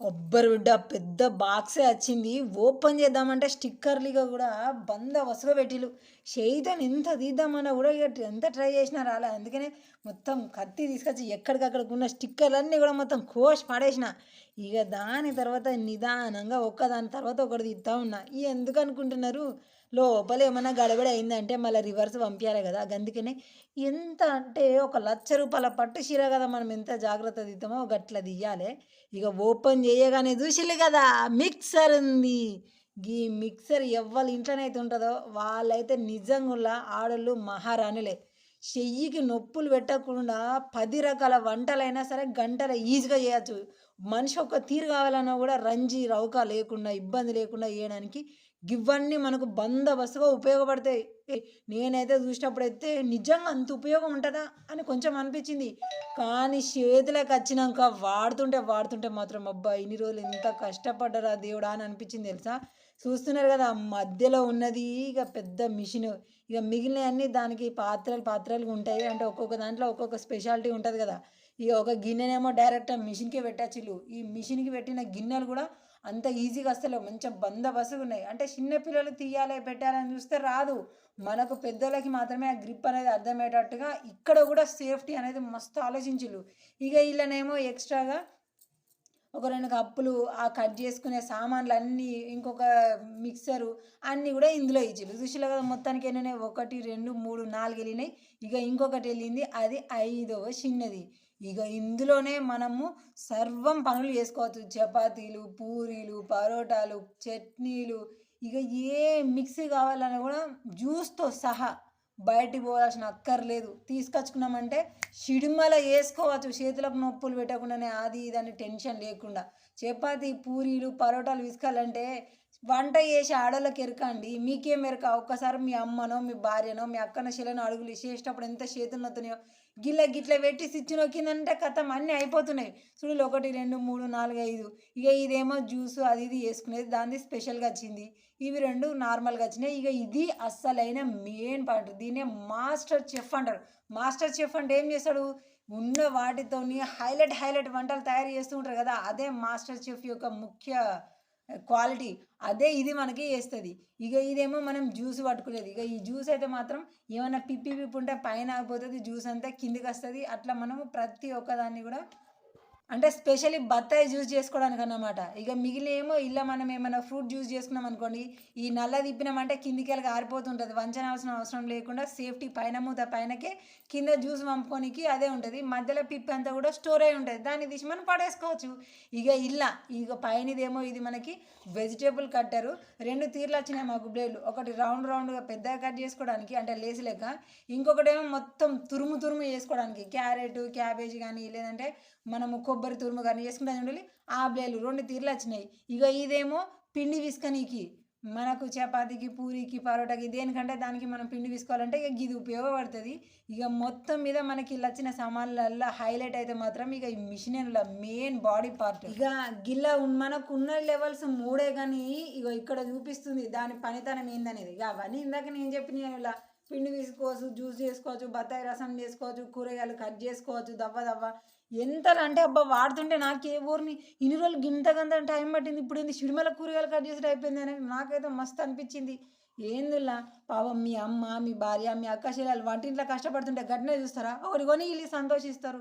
ఒబ్బరు బిడ్డ పెద్ద బాక్సే వచ్చింది ఓపెన్ చేద్దామంటే స్టిక్కర్లుగా కూడా బంద వసుగా పెట్టిలు చేయితో ఎంత తీద్దామన్నా కూడా ఇక ఎంత ట్రై చేసినా రాలే. అందుకనే మొత్తం కత్తి తీసుకొచ్చి ఎక్కడికక్కడికి ఉన్న స్టిక్కర్లన్నీ కూడా మొత్తం కోసి పడేసిన. ఇక దాని తర్వాత నిదానంగా ఒక్కదాని తర్వాత ఒకటి తీస్తా ఉన్నా ఎందుకు అనుకుంటున్నారు? లోపల ఏమైనా గడబడి అయిందంటే మళ్ళీ రివర్స్ పంపించాలి కదా. అందుకనే ఎంత అంటే ఒక లక్ష రూపాయల పట్టు చీర కదా మనం ఎంత జాగ్రత్త తీద్దామో గట్ల తీయాలి ఇక ఓపెన్ చేయగానే చూసిల్లు కదా మిక్సర్ ఉంది. ఈ మిక్సర్ ఎవ్వరి ఇంట్లోనైతే ఉంటుందో వాళ్ళైతే నిజంగా ఆడళ్ళు మహారాణులే. చెయ్యికి నొప్పులు పెట్టకుండా పది రకాల వంటలైనా సరే గంటల ఈజీగా చేయొచ్చు. మనిషి ఒక తీరు కావాలన్నా కూడా రంజీ రౌక లేకుండా ఇబ్బంది లేకుండా చేయడానికి ఇవన్నీ మనకు బందోబస్తుగా ఉపయోగపడతాయి. నేనైతే చూసినప్పుడైతే నిజంగా అంత ఉపయోగం ఉంటుందా అని కొంచెం అనిపించింది. కానీ చేతులకు వచ్చినాక వాడుతుంటే వాడుతుంటే మాత్రం అబ్బా ఇన్ని రోజులు ఎంత కష్టపడ్డరా దేవుడా అని అనిపించింది తెలుసా? చూస్తున్నారు కదా మధ్యలో ఉన్నది ఇక పెద్ద మిషన్. ఇక మిగిలినవన్నీ దానికి పాత్రలు పాత్రలు ఉంటాయి. అంటే ఒక్కొక్క దాంట్లో ఒక్కొక్క స్పెషాలిటీ ఉంటుంది కదా. ఈ ఒక గిన్నెనేమో డైరెక్ట్ మిషన్కే పెట్టచ్చు ఈ మిషన్కి పెట్టిన గిన్నెలు కూడా అంత ఈజీగా అసలు మంచిగా బందబసుగా ఉన్నాయి. అంటే చిన్నపిల్లలు తీయాలి పెట్టాలని చూస్తే రాదు. మనకు పెద్దలకి మాత్రమే ఆ గ్రిప్ అనేది అర్థమయ్యేటట్టుగా ఇక్కడ కూడా సేఫ్టీ అనేది మస్తు ఆలోచించులు ఇక వీళ్ళనేమో ఎక్స్ట్రాగా ఒక రెండు కప్పులు ఆ కట్ చేసుకునే సామాన్లు అన్నీ ఇంకొక మిక్సరు అన్నీ కూడా ఇందులో ఇచ్చిండ్రు చూసిలో కదా మొత్తానికి ఎన్నున్నాయి ఒకటి రెండు మూడు నాలుగు వెళ్ళినాయి. ఇక ఇంకొకటి వెళ్ళింది. అది ఐదవ చిన్నది. ఇక ఇందులోనే మనము సర్వం పనులు చేసుకోవచ్చు. చపాతీలు పూరీలు పరోటాలు చట్నీలు. ఇక ఏ మిక్సీ కావాలన్నా కూడా జ్యూస్తో సహా బయటికి పోవాల్సిన అక్కర్లేదు. తీసుకొచ్చుకున్నామంటే షిడిమల వేసుకోవచ్చు. చేతులకు నొప్పులు పెట్టకుండానే అది ఇదని టెన్షన్ లేకుండా. చపాతి పూరీలు పరోటాలు విసుకాలంటే వంట చేసి ఆడోళ్ళకి ఎరకండి. మీకేం ఎరక ఒక్కసారి మీ అమ్మనో మీ భార్యనో మీ అక్కన శిలను అడుగులు చేసేటప్పుడు ఎంత చేతులు నొత్తున్నాయో గిల్ల గిట్ల పెట్టి స్విచ్ నొక్కిందంటే కథం అన్నీ అయిపోతున్నాయి. చూడు ఒకటి రెండు మూడు నాలుగు ఐదు. ఇక ఇదేమో జ్యూస్ అది ఇది వేసుకునేది. దాన్ని స్పెషల్గా వచ్చింది. ఇవి రెండు నార్మల్గా వచ్చినాయి. ఇక ఇది అస్సలైన మెయిన్ పాయింట్. దీన్నే మాస్టర్ చెఫ్ అంటారు. మాస్టర్ చెఫ్ అంటే ఏం చేస్తాడు? ఉన్న వాటితోని హైలైట్ హైలైట్ వంటలు తయారు చేస్తూ ఉంటారు కదా. అదే మాస్టర్ చెఫ్ యొక్క ముఖ్య క్వాలిటీ అదే ఇది మనకి వేస్తుంది ఇక ఇదేమో మనం జ్యూస్ పట్టుకోలేదు. ఇక ఈ జ్యూస్ అయితే మాత్రం ఏమైనా పిప్పి పిప్పి ఉంటే పైన ఆగిపోతుంది జ్యూస్ అంతా కిందికి వస్తుంది. అట్లా మనము ప్రతి ఒక్కదాన్ని కూడా అంటే స్పెషల్లీ బత్తాయి జ్యూస్ చేసుకోవడానికి అన్నమాట ఇక మిగిలినేమో ఇలా మనం ఏమైనా ఫ్రూట్ జ్యూస్ చేసుకున్నాం అనుకోండి ఈ నల్ల తిప్పినామంటే కిందికి వెళ్ళి ఆరిపోతుంటుంది. వంచన అవసరం లేకుండా సేఫ్టీ పైన మూత పైనకే కింద జ్యూస్ పంపుకోనికి అదే ఉంటుంది. మధ్యలో పిప్పి అంతా కూడా స్టోర్ అయి ఉంటుంది. దాన్ని తీసి మనం పడేసుకోవచ్చు. ఇక ఇలా ఇక పైనదేమో ఇది మనకి వెజిటేబుల్ కట్టరు. రెండు తీర్లు వచ్చినాయి మాకు బ్లేడ్లు. ఒకటి రౌండ్ రౌండ్గా పెద్దగా కట్ చేసుకోవడానికి అంటే లేసి లెక్క. ఇంకొకటేమో మొత్తం తురుము తురుము చేసుకోవడానికి. క్యారెట్ క్యాబేజీ కానీ లేదంటే మనము కొబ్బరి కొబ్బరి తురుము కానీ చేసుకుంటాం ఉండాలి. ఆ బ్లేలు రెండు తీర్లు వచ్చినాయి. ఇక ఇదేమో పిండి విసుకనీకి మనకు చపాతీకి పూరికి పరోటాకి దేనికంటే దానికి మనం పిండి తీసుకోవాలంటే ఇక ఇది ఉపయోగపడుతుంది. ఇక మొత్తం మీద మనకి ఇలా వచ్చిన సామాన్లల్లో హైలైట్ అయితే మాత్రం ఇక ఈ మిషనరీల మెయిన్ బాడీ పార్ట్. ఇక గిల్ల మనకు ఉన్న లెవెల్స్ మూడే కానీ ఇక ఇక్కడ చూపిస్తుంది దాని పనితనం ఏందనేది. ఇక అవన్నీ ఇందాక నేను చెప్పిన ఇలా పిండి తీసుకోవచ్చు జ్యూస్ చేసుకోవచ్చు బత్తాయి రసం చేసుకోవచ్చు కూరగాయలు కట్ చేసుకోవచ్చు దవ్వ దవ్వ. ఎంత అంటే అబ్బా వాడుతుంటే నాకు ఏ ఊరిని ఇన్ని రోజులు గింతగంత టైం పట్టింది? ఇప్పుడు ఏంది? సిడిమల కూరగాయలు కట్ చేసి అయిపోయింది అని నాకైతే మస్తు అనిపించింది. ఏందిలా? పాపం మీ అమ్మ మీ భార్య మీ అక్క చెల్లెలు వంటింట్లో కష్టపడుతుంటే గట్టినే చూస్తారా? ఒకటి కొని వీళ్ళు సంతోషిస్తారు.